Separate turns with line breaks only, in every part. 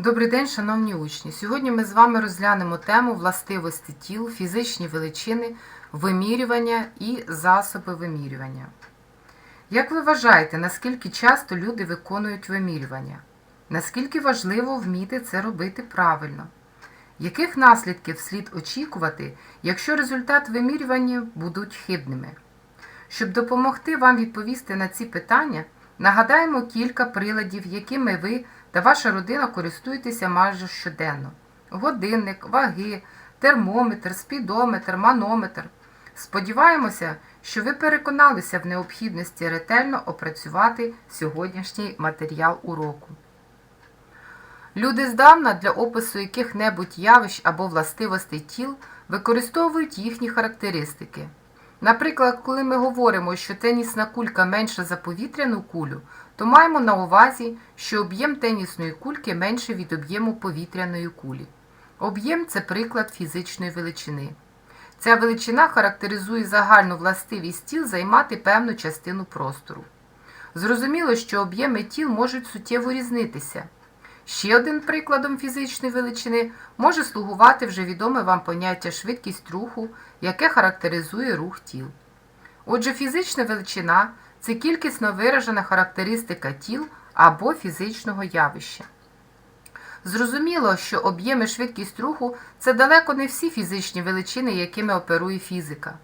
Добрий день, шановні учні! Сьогодні ми з вами розглянемо тему властивості тіл, фізичні величини, вимірювання і засоби вимірювання. Як ви вважаєте, наскільки часто люди виконують вимірювання? Наскільки важливо вміти це робити правильно? Яких наслідків слід очікувати, якщо результат вимірювання будуть хибними? Щоб допомогти вам відповісти на ці питання, нагадаємо кілька приладів, якими ви та ваша родина користуєтеся майже щоденно: годинник, ваги, термометр, спідометр, манометр. Сподіваємося, що ви переконалися в необхідності ретельно опрацювати сьогоднішній матеріал уроку. Люди здавна для опису яких-небудь явищ або властивостей тіл використовують їхні характеристики. Наприклад, коли ми говоримо, що тенісна кулька менша за повітряну кулю, то маємо на увазі, що об'єм тенісної кульки менше від об'єму повітряної кулі. Об'єм це приклад фізичної величини. Ця величина характеризує загальну властивість тіл займати певну частину простору. Зрозуміло, що об'єми тіл можуть суттєво різнитися. Ще один прикладом фізичної величини може слугувати вже відоме вам поняття швидкість руху, яке характеризує рух тіл. Отже, фізична величина це кількісно виражена характеристика тіл або фізичного явища. Зрозуміло, що об'єм і швидкість руху це далеко не всі фізичні величини, якими оперує фізика.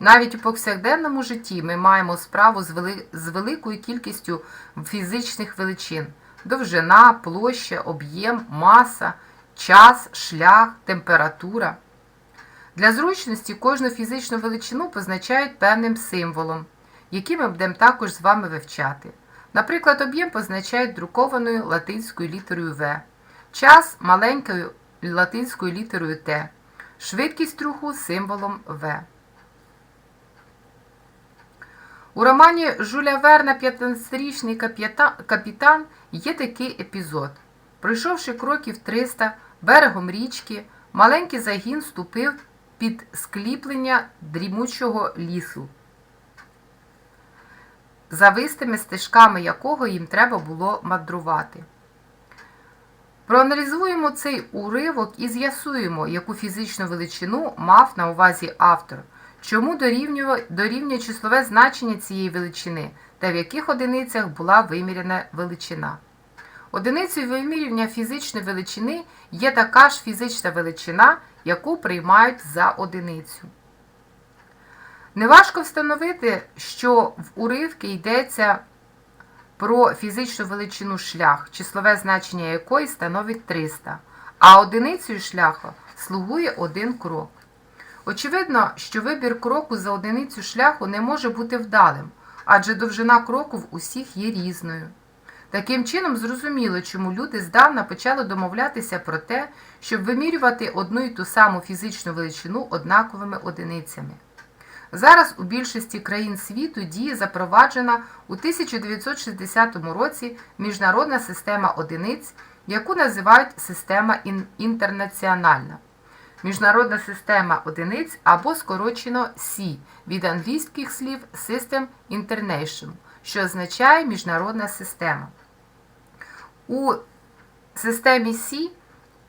Навіть у повсякденному житті ми маємо справу з великою кількістю фізичних величин довжина, площа, об'єм, маса, час, шлях, температура. Для зручності кожну фізичну величину позначають певним символом, який ми будемо також з вами вивчати. Наприклад, об'єм позначають друкованою латинською літерою В, час маленькою латинською літерою Т, швидкість руху символом В. У романі Жуля Верна «15-річний капітан є такий епізод. Пройшовши кроків 300 берегом річки, маленький загін ступив під скліплення дрімучого лісу, завистими стежками якого їм треба було мандрувати. Проаналізуємо цей уривок і з'ясуємо, яку фізичну величину мав на увазі автор, чому дорівнює, числове значення цієї величини та в яких одиницях була виміряна величина. Одиницею вимірювання фізичної величини є така ж фізична величина, яку приймають за одиницю. Неважко встановити, що в уривки йдеться про фізичну величину шлях, числове значення якої становить 300, а одиницею шляху слугує один крок. Очевидно, що вибір кроку за одиницю шляху не може бути вдалим, адже довжина кроку в усіх є різною. Таким чином, зрозуміло, чому люди здавна почали домовлятися про те, щоб вимірювати одну і ту саму фізичну величину однаковими одиницями. Зараз у більшості країн світу діє запроваджена у 1960 році міжнародна система одиниць, яку називають система інтернаціональна. Міжнародна система одиниць або скорочено SI від англійських слів System International, що означає міжнародна система. У системі Сі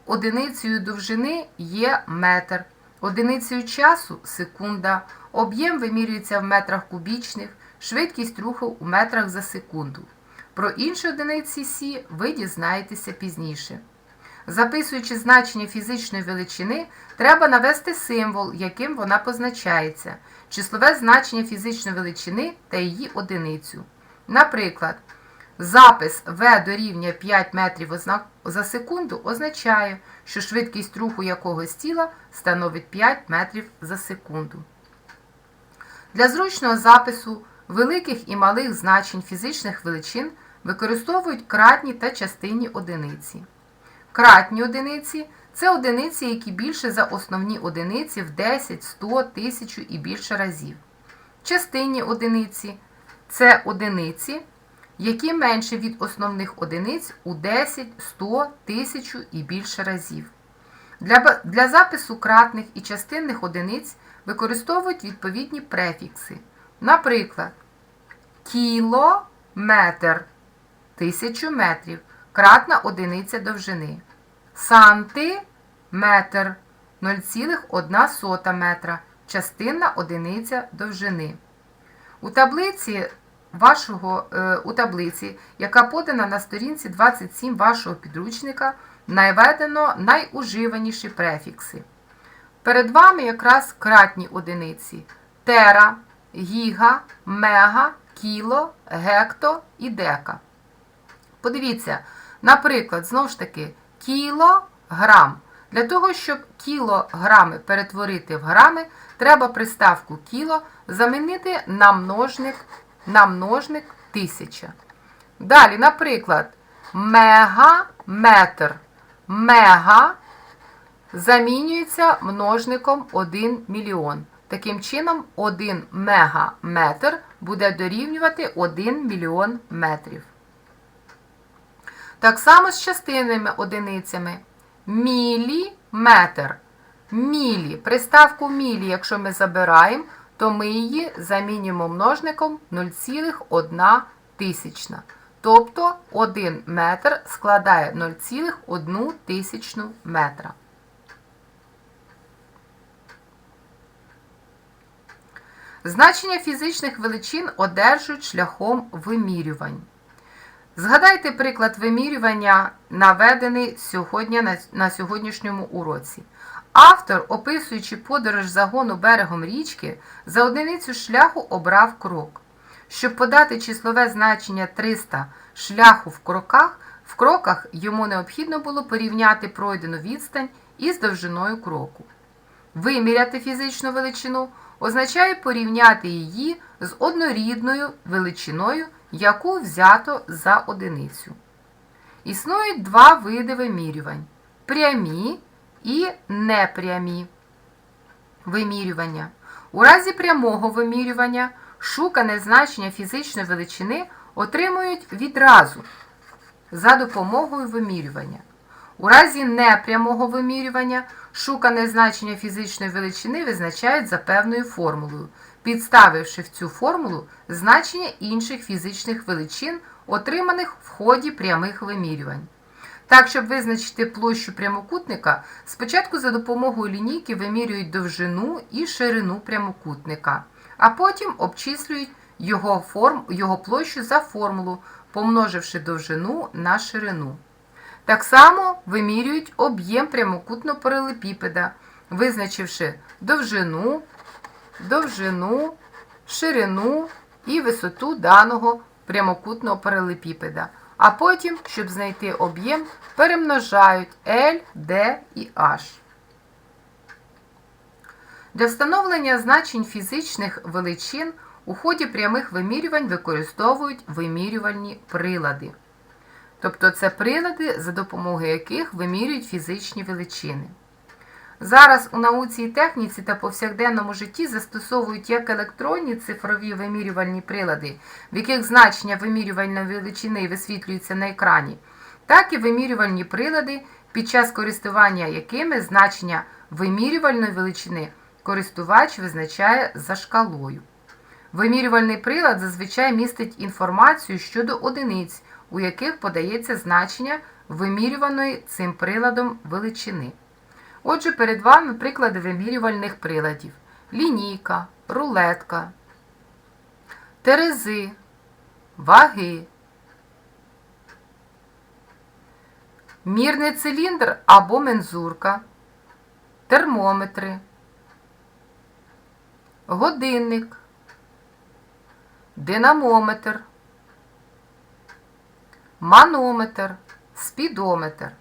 одиницею довжини є метр, одиницею часу секунда, об'єм вимірюється в метрах кубічних, швидкість руху у метрах за секунду. Про інші одиниці Сі ви дізнаєтеся пізніше. Записуючи значення фізичної величини, треба навести символ, яким вона позначається, числове значення фізичної величини та її одиницю. Наприклад, запис В дорівнює 5 метрів за секунду означає, що швидкість руху якогось тіла становить 5 метрів за секунду. Для зручного запису великих і малих значень фізичних величин використовують кратні та частинні одиниці. Кратні одиниці це одиниці, які більше за основні одиниці в 10, 100, 1000 і більше разів. Частинні одиниці це одиниці, які менше від основних одиниць у 10, 100, 1000 і більше разів. Для, для запису кратних і частинних одиниць використовують відповідні префікси. Наприклад, кілометр – тисячу метрів, кратна одиниця довжини. сантиметр 0,1 метра, частинна одиниця довжини. У таблиці, вашого, е, у таблиці, яка подана на сторінці 27 вашого підручника, наведено найуживаніші префікси. Перед вами якраз кратні одиниці тера, гіга, мега, кіло, гекто і дека. Подивіться, наприклад, знову ж таки, кілограм. Для того, щоб кілограми перетворити в грами, треба приставку кіло замінити на множник, на множник тисяча. Далі, наприклад, мегаметр. Мега замінюється множником 1 мільйон. Таким чином, 1 мегаметр буде дорівнювати 1 мільйон метрів. Так само з частинними одиницями. Міліметр. Мілі. Приставку мілі, якщо ми забираємо, то ми її замінюємо множником 0,1 тисячна. Тобто 1 метр складає 0,1 тисячну метра. Значення фізичних величин одержують шляхом вимірювань. Згадайте приклад вимірювання, наведений сьогодні на, сьогоднішньому уроці. Автор, описуючи подорож загону берегом річки, за одиницю шляху обрав крок. Щоб подати числове значення 300 шляху в кроках, в кроках йому необхідно було порівняти пройдену відстань із довжиною кроку. Виміряти фізичну величину означає порівняти її з однорідною величиною, яку взято за одиницю. Існують два види вимірювань прямі і непрямі вимірювання. У разі прямого вимірювання шукане значення фізичної величини отримують відразу за допомогою вимірювання. У разі непрямого вимірювання шукане значення фізичної величини визначають за певною формулою, підставивши в цю формулу значення інших фізичних величин, отриманих в ході прямих вимірювань. Так, щоб визначити площу прямокутника, спочатку за допомогою лінійки вимірюють довжину і ширину прямокутника, а потім обчислюють його, форм, його площу за формулу, помноживши довжину на ширину. Так само вимірюють об'єм прямокутного паралепіпеда, визначивши довжину, довжину, ширину і висоту даного прямокутного паралепіпеда. А потім, щоб знайти об'єм, перемножають L, D і H. Для встановлення значень фізичних величин у ході прямих вимірювань використовують вимірювальні прилади. Тобто це прилади, за допомогою яких вимірюють фізичні величини. Зараз у науці і техніці та повсякденному житті застосовують як електронні цифрові вимірювальні прилади, в яких значення вимірювальної величини висвітлюються на екрані, так і вимірювальні прилади, під час користування якими значення вимірювальної величини користувач визначає за шкалою. Вимірювальний прилад зазвичай містить інформацію щодо одиниць, у яких подається значення вимірюваної цим приладом величини. Отже, перед вами приклади вимірювальних приладів: лінійка, рулетка, терези, ваги, мірний циліндр або мензурка, термометри, годинник, динамометр, манометр, спідометр.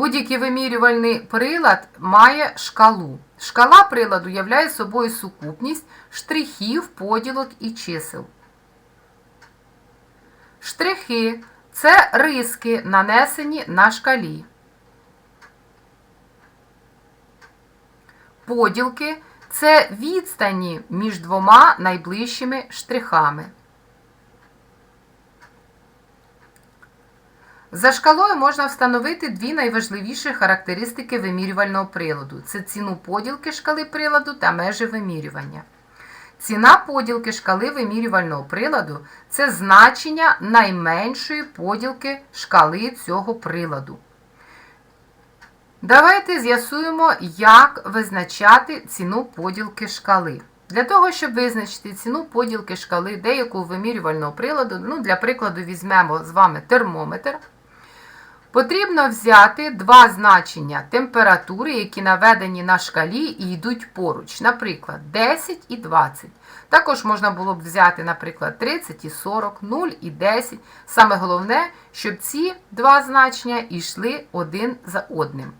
Будь-який вимірювальний прилад має шкалу. Шкала приладу являє собою сукупність штрихів, поділок і чисел. Штрихи це риски, нанесені на шкалі. Поділки це відстані між двома найближчими штрихами. За шкалою можна встановити дві найважливіші характеристики вимірювального приладу це ціну поділки шкали приладу та межі вимірювання. Ціна поділки шкали вимірювального приладу це значення найменшої поділки шкали цього приладу. Давайте з'ясуємо, як визначати ціну поділки шкали. Для того, щоб визначити ціну поділки шкали деякого вимірювального приладу, ну, для прикладу, візьмемо з вами термометр. Потрібно взяти два значення температури, які наведені на шкалі і йдуть поруч, наприклад, 10 і 20. Також можна було б взяти, наприклад, 30 і 40, 0 і 10. Саме головне, щоб ці два значення йшли один за одним.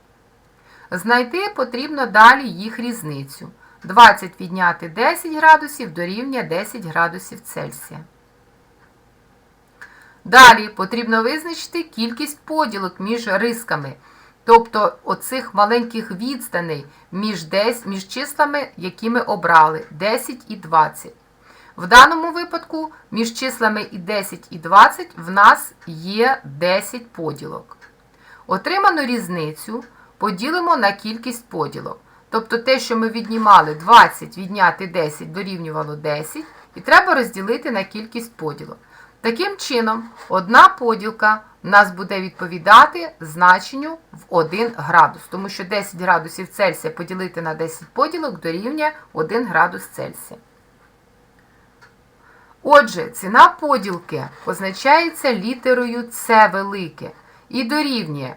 Знайти потрібно далі їх різницю. 20 відняти 10 градусів дорівнює 10 градусів Цельсія. Далі потрібно визначити кількість поділок між рисками, тобто оцих маленьких відстаней між, десь, між числами, які ми обрали 10 і 20. В даному випадку між числами і 10 і 20 в нас є 10 поділок. Отриману різницю поділимо на кількість поділок. Тобто те, що ми віднімали 20 відняти 10 дорівнювало 10, і треба розділити на кількість поділок. Таким чином, одна поділка в нас буде відповідати значенню в 1 градус, тому що 10 градусів Цельсія поділити на 10 поділок дорівнює 1 градус Цельсія. Отже, ціна поділки позначається літерою С велике і дорівнює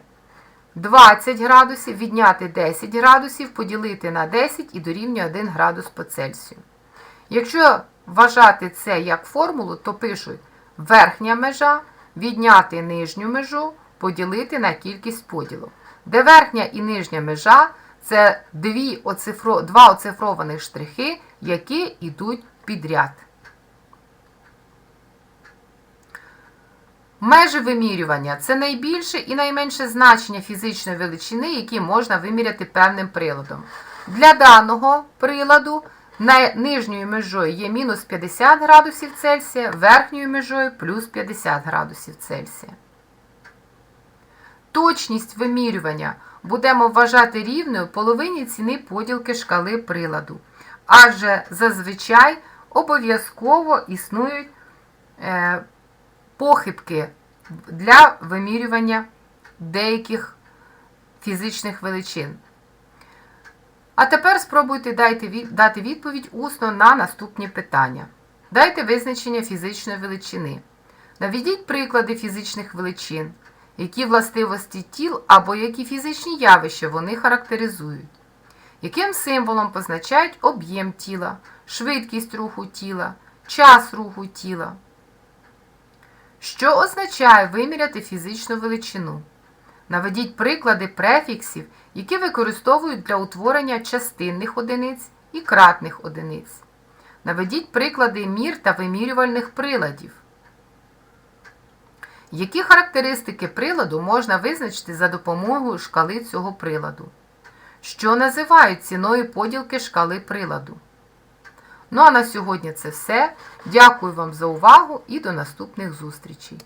20 градусів відняти 10 градусів, поділити на 10 і дорівнює 1 градус по Цельсію. Якщо вважати це як формулу, то пишуть верхня межа відняти нижню межу, поділити на кількість поділок. Де верхня і нижня межа це дві оцифро... два оцифрованих штрихи, які йдуть підряд. Межі вимірювання це найбільше і найменше значення фізичної величини, які можна виміряти певним приладом. Для даного приладу нижньою межою є мінус 50 градусів Цельсія, верхньою межою плюс 50 градусів Цельсія. Точність вимірювання будемо вважати рівною половині ціни поділки шкали приладу. Адже зазвичай обов'язково існують е, похибки для вимірювання деяких фізичних величин. А тепер спробуйте дати відповідь усно на наступні питання. Дайте визначення фізичної величини. Наведіть приклади фізичних величин, які властивості тіл або які фізичні явища вони характеризують. Яким символом позначають об'єм тіла, швидкість руху тіла, час руху тіла. Що означає виміряти фізичну величину? Наведіть приклади префіксів, які використовують для утворення частинних одиниць і кратних одиниць. Наведіть приклади мір та вимірювальних приладів. Які характеристики приладу можна визначити за допомогою шкали цього приладу? Що називають ціною поділки шкали приладу? Ну а на сьогодні це все. Дякую вам за увагу і до наступних зустрічей!